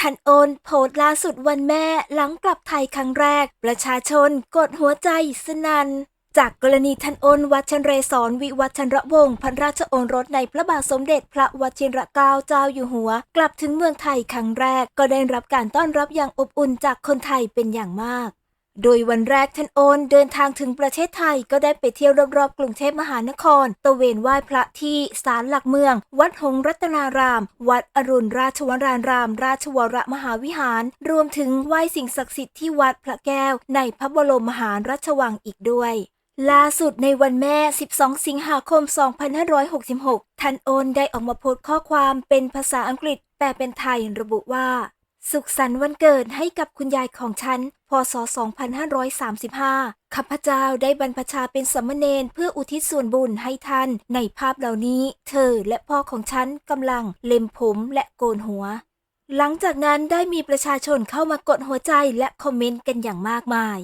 ทันโอนโพสต์ล่าสุดวันแม่หลังกลับไทยครั้งแรก ประชาชนกดหัวใจสนันจากกรณีทันโอนวัชนเรศรวิวัชนระวงศ์พันราชโอนรสในพระบาทสมเด็จพระวชิรเกล้าเจ้าอยู่หัว กลับถึงเมืองไทยครั้งแรก ก็ได้รับการต้อนรับอย่างอบอุ่นจากคนไทยเป็นอย่างมาก โดยวันแรกท่านโอนเดินทางถึงประเทศไทยก็ได้ไปเที่ยวรอบๆ กรุงเทพมหานครตระเวนไหว้พระที่ศาลหลักเมือง วัดหงรัตนาราม วัดอรุณราชวราราม ราชวรมหาวิหาร รวมถึงไหว้สิ่งศักดิ์สิทธิ์ที่วัดพระแก้ว ในพระบรมมหาราชวังอีกด้วยล่าสุดในวันแม่ 12 สิงหาคม 2566ท่านโอนได้ออกมาโพสต์ข้อความเป็นภาษาอังกฤษแปลเป็นไทยระบุว่า สุขสันต์วันเกิดให้กับคุณยายของฉัน พศ 2535 ข้าพเจ้าได้บรรพชาเป็นสามเณรเพื่ออุทิศส่วนบุญให้ท่าน ในภาพเหล่านี้ เธอและพ่อของฉันกำลังเล็มผมและโกนหัว หลังจากนั้นได้มีประชาชนเข้ามากดหัวใจและคอมเมนต์กันอย่างมากมาย